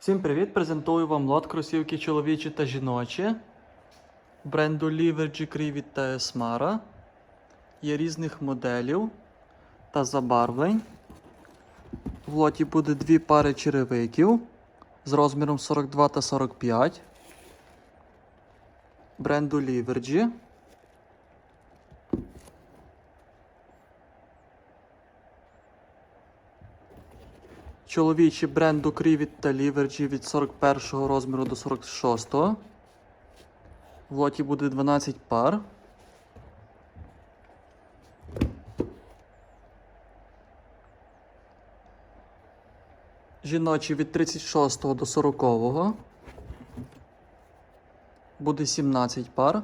Всім привіт! Презентую вам лот кросівки чоловічі та жіночі бренду Livergy Crivit та Esmara. Є різних моделів та забарвлень. В лоті буде дві пари черевиків з розміром 42 та 45 бренду Livergy. Чоловічі бренду Crivit та Livergy від 41 розміру до 46. В лоті буде 12 пар. Жіночі від 36 до 40. Буде 17 пар.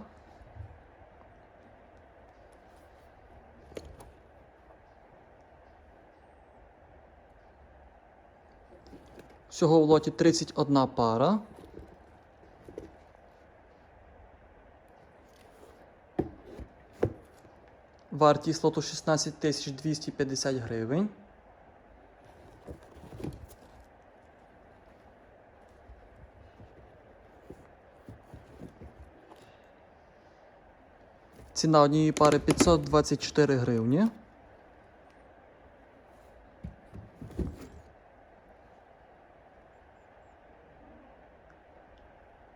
Всього в лоті 31 пара. Вартість лоту 16 250 гривень. Ціна однієї пари 524 гривні.